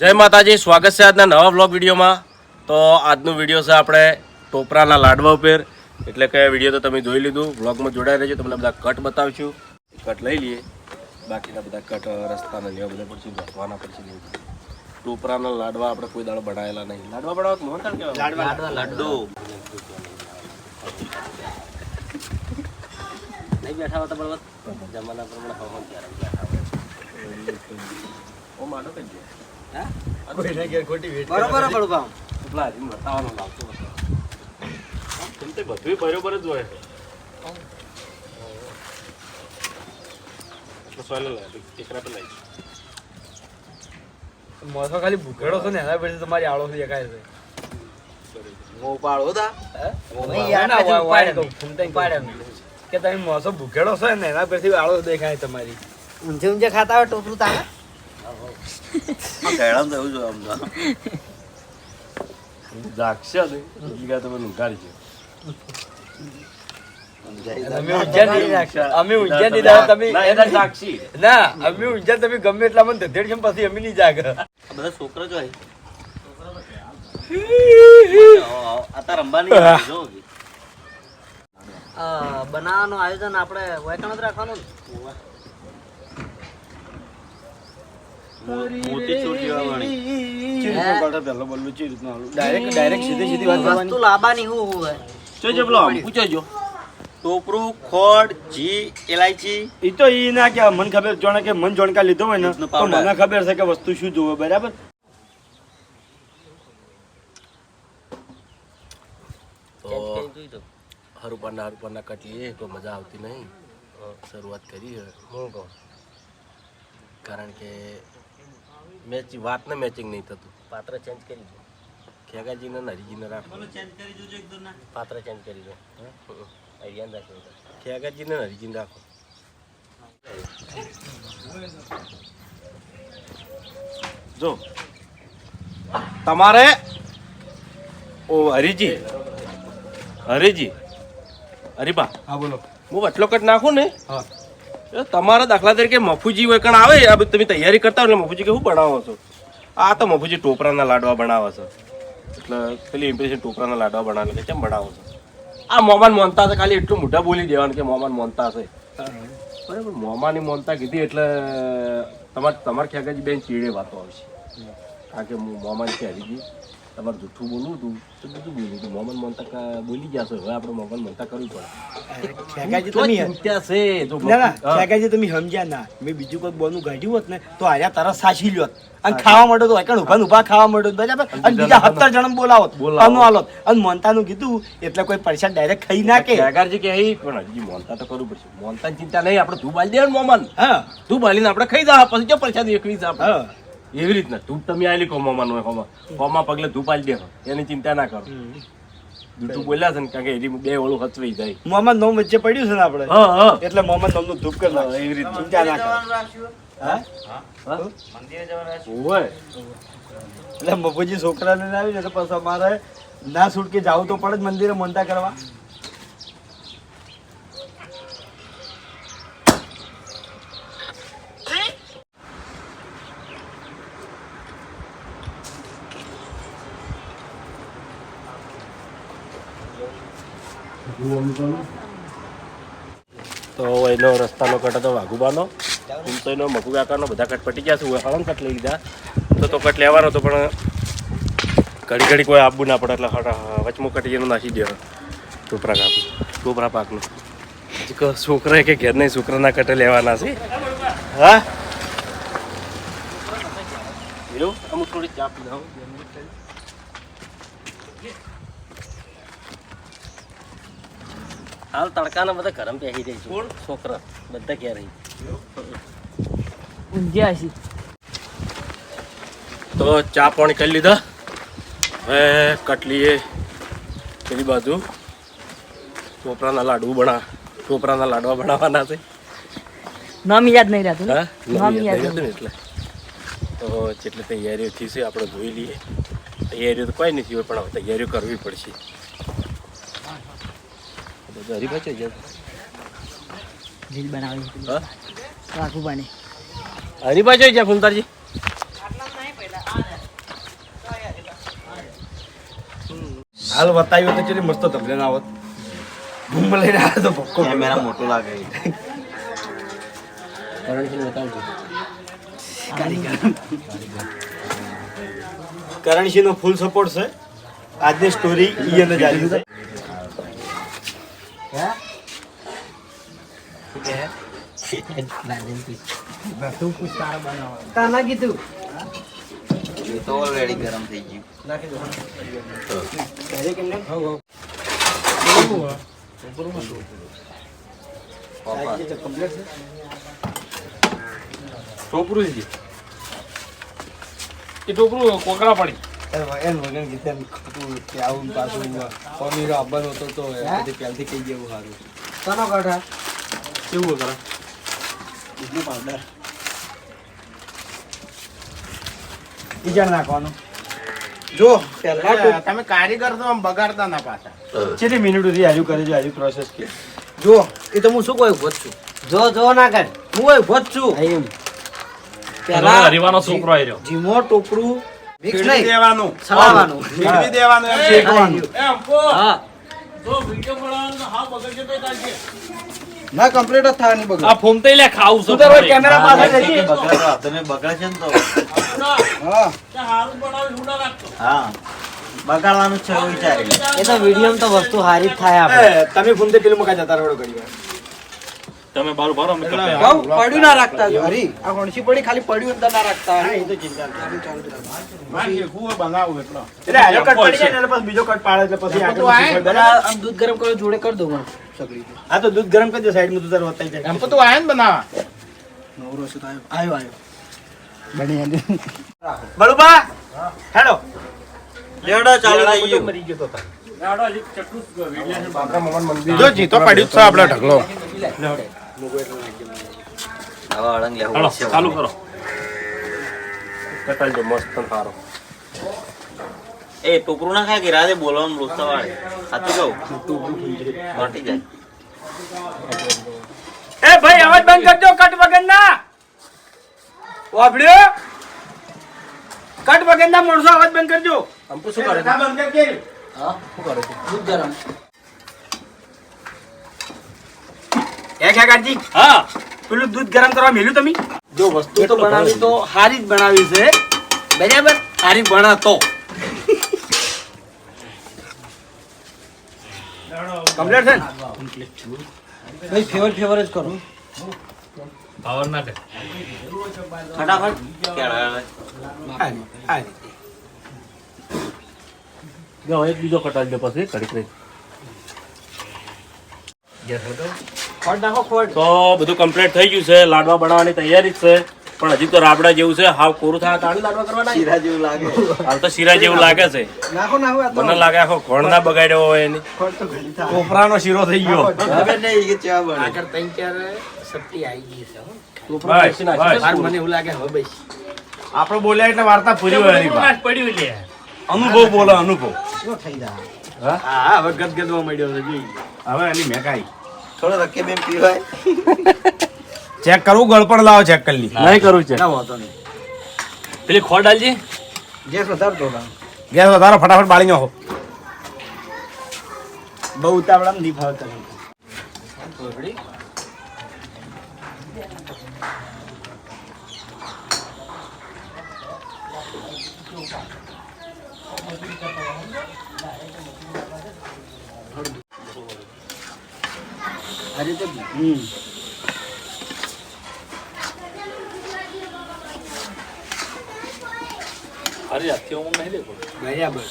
જય માતાજી સ્વાગત છે આજના નવા બ્લોગ વિડીયોમાં. તો આજનું વીડિયો છે આપણે ટોપરાના લાડવા ઉપર. એટલે કે વીડિયો તો તમે જોઈ લીધું બ્લોગમાં જોડાઈ રહેજો તમને બધા કટ બતાવશું. કટ લઈ લઈએ. બાકીના બધા કટ રસ્તાના લેવા બધા પડશે ભરવાના પડશે લઈ ટોપરાના લાડવા આપણે કોઈ દાડો બનાવેલા નહીં. લાડવા બનાવવા તો મોહનથાળ લાડુ. નહીં બેઠા હોતા બરોબર જમાના પ્રમાણે હવામાન ત્યારે બેઠા ઓ માનો બરોબર બતાવવાનો લાવતો તે બધું બરોબર જ હોય. તો મોસો ખાલી ભૂખેડો છો ને એના પછી તમારી આળો દેખાય છે. તા. કે તમે મોસો ભૂખેડો છો ને એના પરથી આળો દેખાય તમારી. ઊંઝે ઊંઝે ખાતા હોય ટોપરું તાને કેળામ તો એવું આમ તો. જાગશે ને ઈગા તો મને ઉઘાડી છે અમે ઊંઝા નહીં અમે ઊંઝા નહીં દાદા તમે એના જાગશી ના અમે ઊંઝા તમે ગમે એટલા મને ધધેડ છે પછી અમે નહીં જાગ બધા છોકરા જો આ રમવાની જો બનાવવાનું આયોજન આપણે વૈકણ જ રાખવાનું ને? મોટી છોડ જેવા વાળી પહેલો બોલું ચી રીતનું આલું ડાયરેક્ટ ડાયરેક્ટ સીધી સીધી વાત કરવાની. લાવવાની હું હું હોય જોજો પેલો આમ પૂછો ટોપરું ખોડ જી એલાયચી. એ તો ઈ ના કે મને ખબર જોણે કે મન જોણકા લીધો હોય ને તો મને ખબર છે કે વસ્તુ શું જોવે બરાબર? તો હરુપાના હરુપાના કટ લઈએ તો મજા આવતી નહીં. શરૂઆત કરી હું કહું? કારણ કે મેચ વાતને મેચિંગ નહીં થતું. પાત્ર ચેન્જ કરી દો ખેગાજીને ને હરીજીને રાખો. ચેન્જ કરી જોજો એક દોના પાત્ર ચેન્જ કરી દો આઈડિયા રાખજો ખેગાજીને ને હરીજીને રાખો. જો તમારે ઓ હરીજી હરીજી હરીબા હા બોલો. હું વટલો કટ નાખું ને? હા. તમારા દાખલા તરીકે મફુજી વેકણ આવે, આ તમે તૈયારી કરતા હોય એટલે મફુજી કે શું બનાવો છો? આ તો મફુજી ટોપરાના લાડવા બનાવે છે. એટલે પેલી ઇમ્પ્રેશન ટોપરાના લાડવા બનાવે કે કેમ બનાવો છો? આ મોમાન મોનતા છે, ખાલી એટલું મોઢા બોલી દેવાનું કે મોમાન મોનતા છે. બરાબર મોમાની મોનતા કીધી એટલે તમારે તમારે ખ્યાલ બેન ચીડે વાતો આવશે. કારણ કે મોમાન આવી હરીજી તમારે જૂઠું બોલવું હતું તો બીજું બોલ્યું હતું મોમાન મોનતા બોલી ગયા છો? હવે આપણે મોમાન મોનતા કરવી પડે. તમે ના ના સમજ્યા ના. મેં બીજું કોઈ બોનું કાઢ્યું હોત ને તો આર્યા તરત સાચી લ્યો અને ખાવા માંડો તો એકણ ઊભા ઊભા ખાવા માંડો બરાબર. અને બીજા સત્તર જણ બોલાવત બોલાવો. આનું આલોત. અને મોનતાનું કીધું એટલે કોઈ પૈસા ડાયરેક્ટ ખાઈ નાખે. ત્યાગારજી કે હઈ પણ હજી મોનતા તો કરવું પડશે. મોનતાની ચિંતા નહીં આપણે તું બાલી દેવાનું મોમન હા. તું બાલીને આપણે ખાઈ જા પછી જો પૈસા છે આપણે. એવી રીતના. તું તમે આવેલી કોમામાં મોમાન હોય કોમા હોમાં પગલે પાડી દેવો એની ચિંતા ના કરો. જૂઠું બોલ્યા છે ને કારણ કે એની બે ઓળું હચવાઈ જાય. મોહમ્મદ નોમ વચ્ચે પડ્યું છે ને આપણે? હા હા. એટલે મોહમ્મદ નોમનું ધૂપ કરી નાખો. એવી રીતે ચિંતા ના કરો. હા? મંદિરે એટલે મફુજી છોકરાને ના આવી ને તો પછી અમારે ના છૂટકે જાવું તો પડે જ મંદિરે મોનતા કરવા. તો એનો રસ્તાનો કટ હતો વાઘુબાનો. હું તો એનો મગુ કાકાનો બધા કટ પટી ગયા છે. હળંગ કટ લઈ લીધા. તો તો કટ લેવાનો હતો, પણ ઘડી ઘડી કોઈ આપવું ના પડે એટલે વચમો કટી એનું નાખી દે ટોપરા કાપ ટોપરા પાકનું. છોકરા કે ઘેર નહીં, છોકરાના કટે લેવાના છે? હા? અમુક થોડી ચા પી હાલ તડકાના બધા ગરમ પહેરી રહી છે. છોકરા બધા ક્યાં રહી ઊંઝ્યા છે તો ચા પાણી કરી લીધા. હવે કટલીએ પેલી બાજુ ટોપરાના લાડુ બના ટોપરાના લાડવા બનાવવાના છે. નામ યાદ નહીં રહેતું નામ યાદ નહીં ને એટલે. તો જેટલી તૈયારીઓ થઈ છે આપણે જોઈ લઈએ. તૈયારીઓ તો કોઈ નથી હોય પણ તૈયારીઓ કરવી પડશે. તો હરી બચી હાલ બતાવ્યું તો ચેલી મસ્ત તમને આવત ઘૂમ લઈને આવ્યો તો ભક્કો મોટો લાગે? કરણસિંહ નો ફૂલ સપોર્ટ છે. આજની સ્ટોરી ઈયને જારી છે. તાના કીધું એ તો ઓલરેડી ગરમ થઈ ગયું ટોપરું છે એ ટોપરું કોકડા પડી એમ વગર કીધું એમ ખોટું કે આવું પાછું પમીરો આવવાનો હતો તો બધી પહેલથી કહી દેવું સારું. કોનો કાઢા કેવું કરે બીજું પાવડર બીજા નાખવાનું. જો પહેલા તમે કારીગર તો આમ બગાડતા ના પાછા. કેટલી મિનિટ સુધી હજુ કરે છે હજુ પ્રોસેસ કે? જો એ તો હું શું કોઈ ઊભો જ છું. જો જો ના કર. હું કોઈ ઊભો છું. પેલા હરીવાનો છોકરો આવ્યો જીમો ટોપરું ફેરવી નહીં. દેવાનું. સલાવાનું ફેરવી દેવાનું એમ શેકવાનું. હા. ના કમ્પ્લીટ જ થવાની બગડ આ ફોન તો લે ખાવું તું કેમેરા પાસે જજે. બગડે છે ને તો. હા. હા. બગાડવાનું જ છે વિચારી એ તો વીડિયો તો વસ્તુ હારી જ થાય આપણે. તમે ફોન તે પેલું મુકા જતા રહો ઘણી વાર તમે બારું ભરો અમે કહું, પડ્યું ના રાખતા હરી આ ગણસી પડી ખાલી પડ્યું અંદર ના રાખતા. હા, એ તો ચિંતા નહીં. બનાવું એટલો એટલે હાલો કટ પડી જાય ને એટલે પછી બીજો કટ પાડે એટલે પછી તો આગળ. આમ દૂધ ગરમ કરો જોડે કર દો સગડી આ તો દૂધ ગરમ કરી દે સાઈડમાં તું તારે વતાઈ જાય. એમ તો તું આયા ને બનાવવા નવરો છે તો આવ્યો આવ્યો બની બળુબા હેલો લેડો ચાલુ થઈ ગયો. મરી ગયો તો તાર. જો જીતો પડ્યું છે આપડે ઢગલો. હવે અળંગ લેવું ચાલુ કરો. કટાલજો મસ્ત સારો. એ ટોકરું ના ખાય કે રાતે બોલવાનું રોસ્તા વાળે સાચું કહું મટી જાય. એ ભાઈ અવાજ બંધ કરજો કટ વગર ના વાપડ્યો કટ વગર ના માણસો અવાજ બંધ કરજો. આમ તો શું કરે છે? દૂધ ગરમ. એ હા. પેલું દૂધ ગરમ કરવા મેલ્યું તમે? જો વસ્તુ તો બનાવી તો હારી જ બનાવી છે. બરાબર? હારી બનાતો. કમ્પ્લીટ છે ભાઈ ફેવર ફેવર જ કરો. પાવર ના દે. ફટાફટ. કેળા આ આ જો એક બીજો કટાલજો પછી કરી કરી ગેસ ખોટ તો બધું કમ્પ્લીટ થઈ ગયું છે. લાડવા બનાવવાની તૈયારી જ છે. પણ હજી તો રાબડા જેવું છે. હાવ કોરું થાય તાળી લાડવા કરવાના? શીરા જેવું લાગે. હાલ તો શીરા જેવું લાગે છે. નાખો નાખો મને લાગે આખો ઘોણ ના બગાડ્યો હોય એની. કોપરાનો શીરો થઈ ગયો. ખબર નહીં કે ચા બને. આગળ ત્રણ ચાર સપટી આવી ગઈ છે હો. બસ, બસ. મને એવું લાગે હવે બસ. આપણે બોલ્યા એટલે વાર્તા પૂરી હોય એની પાસે. અનુભવ બોલો અનુભવ. શું થઈ જાય? હા? હા હવે ગદગદવા મળ્યો છે હવે એની મેકાઈ થોડો રકે બેન પીવાય. ચેક કરવું ગળપણ લાવો ચેક કરી લી. નહીં કરું છે ના વાંધો નહીં. પેલી ખોડ ડાલજી. ગેસ વધારતો ગેસ વધારો ફટાફટ બાળી નાખો. બહુ ઉતાવળામાં નહીં ફાવે તમે આ તો હમ. અરે આથી હું નહીં લેતો બરાબર.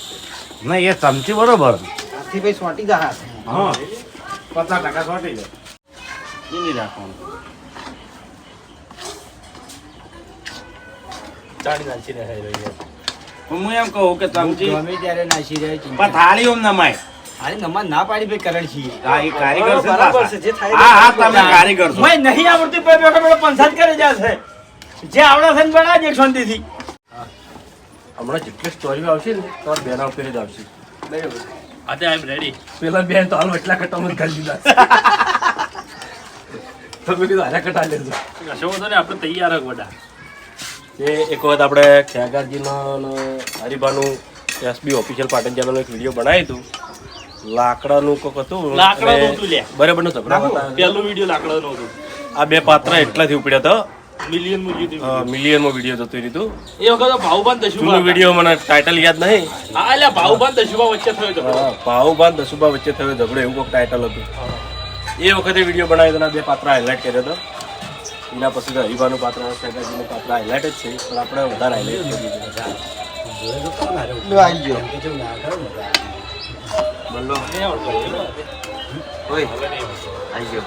ના એ ચમચી બરોબર. આથી ભાઈ સોટી જા હાથ હા. પચાસ ટકા સોટી જાય નહીં રાખવાનું ચાડી નાખી ને રહી રહી હું એમ કહું કે ચમચી ગમે ત્યારે નાસી રહે ચિંતા પણ થાળી ઓમ નમાય. હારી નમાજ ના પાડી ભાઈ કરણ છીએ હા એ કારીગર છે બરાબર છે, જે થાય હા હા તમે કારીગર છો. નહીં આવડતી ભાઈ બેઠો બેઠો પંચાયત કરી જશે જે આવડે છે ને બનાવજે શાંતિથી. હમણાં જેટલી આવશે ને તો બેના ઉપર જ આવશે. બરાબર. આજે આઈ એમ રેડી પેલા બેન તો હાલ એટલા કટામાં કરી દીધા તમે કીધું હારા કટા લેજો. કશો વાંધો નહીં આપણે તૈયાર જ વડા એ એક વખત આપણે ખેગારજીનો અને હરિભાનું એસબી ઓફિશિયલ પાટણ ચેનલ એક વીડિયો બનાવ્યું હતું. લાકડાનું કોક હતું લાકડાનું હતું લ્યા. બરાબર નતો ઝઘડા. પહેલું વીડિયો લાકડાનો હતો આ બે પાત્ર એટલાથી ઉપડ્યા હતા મિલિયન મિલિયનમાં વીડિયો જતો રહ્યું એ વખત ભાઉબાન દશુબા જૂનો વીડિયો મને ટાઇટલ યાદ નહીં હા એટલે ભાઉબાન દશુબા વચ્ચે થયો હતો હા, ભાવુબાન વચ્ચે થયો ઝઘડો એવું કોઈક ટાઇટલ હતું એ વખતે વીડિયો બનાવ્યો હતો બે પાત્ર હાઇલાઇટ કર્યો હતો એના પછી તો હરિભાનું પાત્ર શેખાજીનું પાત્ર હાઇલાઇટ જ છે પણ આપણે વધારે હાઇલાઇટ કરી દીધું બોલો. ઓય આઈ ગયો.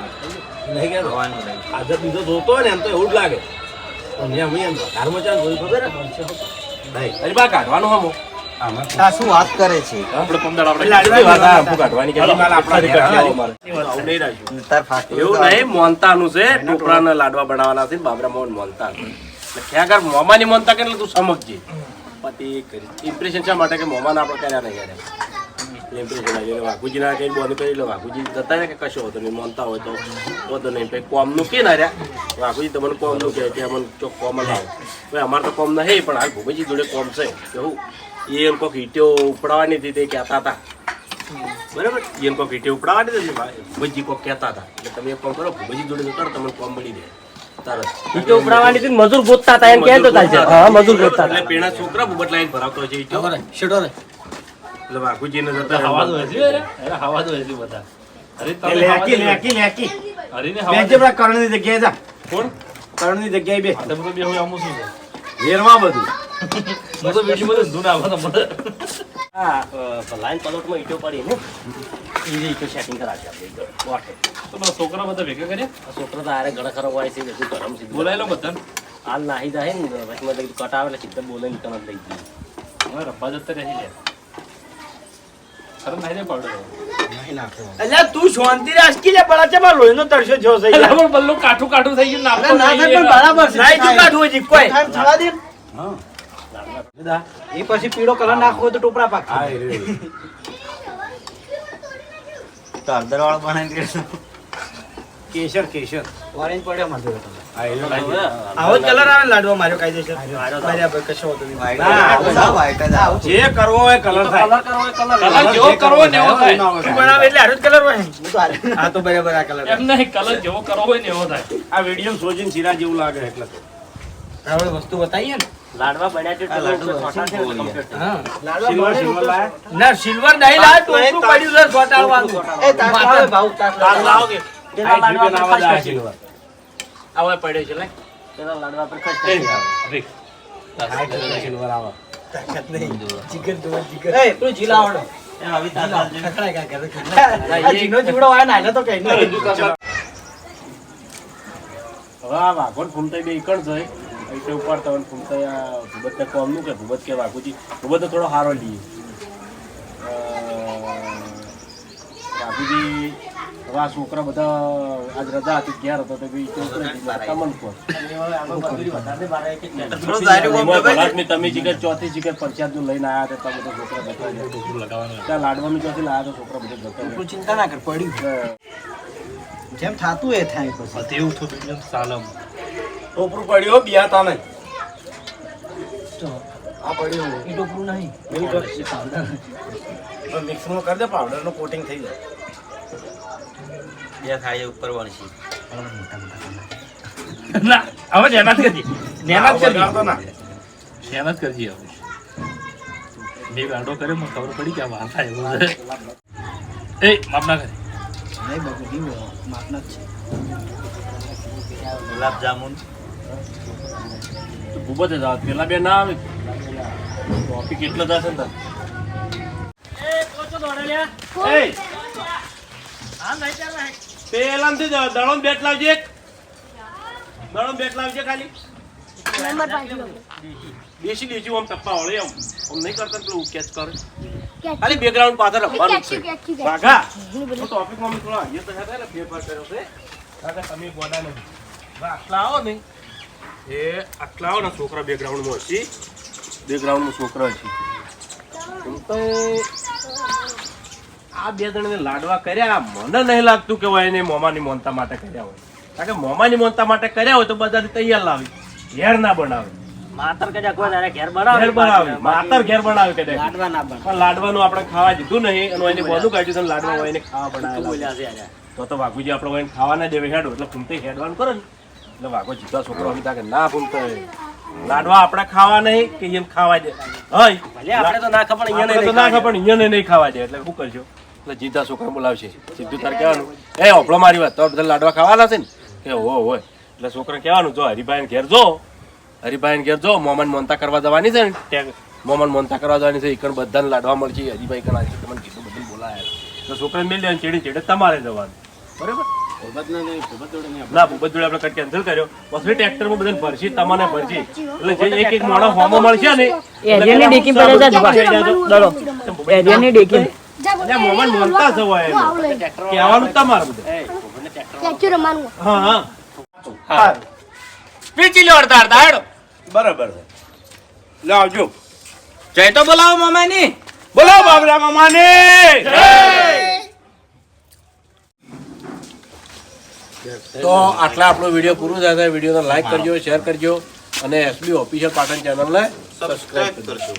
નહીં કે ભગવાનનું આજે બીજો જોતો હોય ને એમ તો એવું જ લાગે. પણ અમે એમ ઘરમાં ચાલ જોયું ખબર નહીં. અરે બા કાઢવાનું હમો. શું વાત કરે છે? છે. લાડવા બનાવવાના છે બાબરા મોહન મોનતા ખ્યાગર મોમાની મોનતા કે એટલે તું સમજજે. પતિ ઇમ્પ્રેશન શા માટે કે મોમાન આપણે કર્યા નહીં યાર ઇમ્પ્રેશન આવી એટલે વાઘુજીના કઈ બોન કરી એટલે વાઘુજી જતા રહે કે કશો હતો નહીં હોય તો હોતો નહીં. પછી કોમનું કે ના રહ્યા? વાઘુજી તમને કોમનું કહે કે અમને ચોક કોમ લાવો ભાઈ અમારે તો કોમ નહીં પણ હાલ ભૂપેજી જોડે કોમ છે. કેવું એ એમ કોઈક ઈટીઓ ઉપડાવવાની હતી તે કહેતા હતા. બરાબર? એમ કોઈક ઈટી ઉપડાવવાની હતી ભૂપેજી કોઈક કહેતા હતા. એટલે તમે કોમ કરો ભૂપેજી જોડે જતા તમને કોમ મળી જાય. ઈટો ઉપડાવવાની હતી મજૂર ગોતતા હતા એમ કહે તો હા મજૂર ગોતતા એટલે પેણા છોકરા બુબટ લાઈન ભરાવતો છે ઈટો. શેઠો રે. એટલે વાઘુજીને જતા હવા તો હજી અરે હવા તો હજી બધા. અરે તમે લેકી, હવા લેકી, લેકી. અરે ને હવા જે પેલા કર્ણની જગ્યાએ જા. કોણ? કર્ણની જગ્યાએ બે. તમે તો બે હોય આમ શું વેરવા બધું. હું તો વીડિયો બધું ધૂન આવો તો હા લાઈન પલોટમાં ઈટો પડી ને. એ ઈટો સેટિંગ કરાવશે આપણે વાટે તો છોકરા બધા ભેગા કર્યા? છોકરા તો આરે ગળા ખરાબ હોય છે બધું ગરમ છે. બોલાય લો બધાને. હાલ નાહી જાય ને પછી મેં કીધું કટ આવે એટલે સીધા બોલે નીકળ લઈ ગઈ રબ્બા જતા રહી જાય. ખરે નાઈ દે તું શાંતિ રાખ. કે લે બળા ચેમાં લોહીનો તરસ્યો થયો છે અલા પણ બલ્લો કાઠું કાઠું થઈ ગયું ના પણ બરાબર છે. નાઈ તું કાઢવું હજી કોઈ. થાય એમ થવા એ પછી પીળો કલર નાખો હોય તો ટોપરા પાક તો હળદર વાળો બનાવી કેસર કેસર. ઓરેન્જ પડ્યો આવો કલર આવે લાડવા માર્યો કાયદેસર. બરાબર કશો વાંધો નહીં. જે કરવો હોય કલર થાય. કલર જેવો કરવો ને એવો થાય. તું બનાવે એટલે હારો કલર હોય. હું તો હારે. હા તો બરાબર આ કલર. એમ નહીં કલર જેવો કરવો હોય ને એવો થાય. આ વીડિયો સોજીન સિરા જેવું લાગે એટલે વસ્તુ બતાવીએ ને. લાડવા બન્યા છે ને સિલ્વર તો- પડ્યું સોટાડવાનું એ તાસ લાવે ભાવ તાસ કે. લાડવા સિલ્વર આવા પડ્યો છે લે. પેલા લાડવા પર ખાસ ખાસ આવે. ભૂબત કે વાઘુજી. ભૂબત થોડો હારો લઈએ. વાઘુજી આ છોકરા બધા આજ રજા હતી ઘેર હતો તો બી ભલાદમી તમે જીગર ચોથી જીગર પંચાયતનું લઈને આયા હતા તમે તો છોકરા બધા. ત્યાં લાડવાનું ચોથી લાયા હતા છોકરા બધા ચિંતા ના કર પડ્યું. જેમ થાતું એ થાય પછી. એવું થતું એકદમ સાલમ. ટોપરું પડ્યું બિયાતા નહીં આ પડ્યું એ ટોપરું નહીં. મિક્સમાં કરી દે પાવડરનું કોટિંગ થઈ જાય. બે ખાઈએ ઉપર વણસી. ના હવે નેનાત કરજી. નેનાત કરજી. નેનાત કરજી હવે. બે ગાંડો કરે મને ખબર પડી કે આ વાર થાય એવું છે. એ માપ ના કરે. નહીં માપના જ છે ગુલાબ જામુન. તો ભૂબત જ આવે. પેલા બે ના આવે. ટોપિક એટલો હશે ને તાર. એ! પેલામાંથી જ બેટ લાવજે એક. બેટ લાવજે ખાલી. દેશી દેશી આમ ટપ્પા વળે આમ. આમ નહીં કરતા પેલું કેચ કર. ખાલી બેકગ્રાઉન્ડ પાછળ રમવાનું છે. વાઘા તો ટોપિકમાં અમે થોડા તો હતા ને ફેરફાર કર્યો છે. કારણ તમે બોલા નહીં. આટલા આવો ને એ આટલા આવો ને છોકરા બેકગ્રાઉન્ડમાં હશે. બેકગ્રાઉન્ડમાં છોકરા હશે. તો આ બે જણને લાડવા કર્યા મને નહીં લાગતું કે હોય એને મોમાની મોનતા માટે કર્યા હોય. કારણ કે મોમાની મોનતા માટે કર્યા હોય તો બધાથી તૈયાર લાવી. ઘેર ના બનાવે. માતર કજા કોઈ તારે ઘેર બનાવે? ઘેર બનાવે. માતર ઘેર બનાવે કે લાડવા ના બને પણ લાડવાનું આપણે ખાવા દીધું નહીં અને એને બધું કાઢ્યું છે લાડવા હોય એને ખાવા તું બોલ્યા છે તો તો વાઘુજી આપણે હોય ખાવા ના દેવે હેડો એટલે ફૂમતે હેડવાનું કરે ને. એટલે વાઘો જીતા છોકરો સમજતા કે ના ફૂમતો. લાડવા આપણે ખાવા નહીં કે એમ ખાવા દે. હય ભલે આપણે તો ના ખબર અહીંયા નહીં ખાવા દે એટલે શું કરશો? એટલે જીતા છોકરા બોલાવશે? સીધું તારે કહેવાનું. એ ઓપડો મારી વાત. તો બધા લાડવા ખાવાના છે ને? કે હો હોય એટલે છોકરા કહેવાનું જો હરિભાઈ ઘેર જો. હરિભાઈ ઘેર જો મોમન મોનતા કરવા જવાની છે ને? મોમન મોનતા કરવા જવાની છે. ઈકણ બધાને લાડવા મળશે. હરિભાઈ કણ આજે તમને કીધું બધું બોલાયા તો છોકરાને મેળ લેવાનું ચેડી ચેડે તમારે જવાનું. બરાબર? ના ભૂપત જોડે આપણે કટ કેન્સલ કર્યો. પછી ટ્રેક્ટરમાં બધાને ભરશી તમને ભરશી. એટલે જે એક એક મોણો ફોર્મ મળશે ને એરિયાની ડેકી પર જ. એરિયાની ડેકી. એટલે મોમન બોલતા જવાય. કહેવાનું તમારું બધું. હા હા. પીચી લો અડધા અડધા હેડો. બરાબર છે. લાવજો આવજો. જય તો બોલાવો મામાની. બોલાવો બાબરા મામાને. તો આટલા આપણો વીડિયો પૂરો થાય છે વિડીયોને લાઈક કરજો શેર કરજો અને એસબી ઓફિશિયલ પાટણ ચેનલને સબસ્ક્રાઇબ કરજો.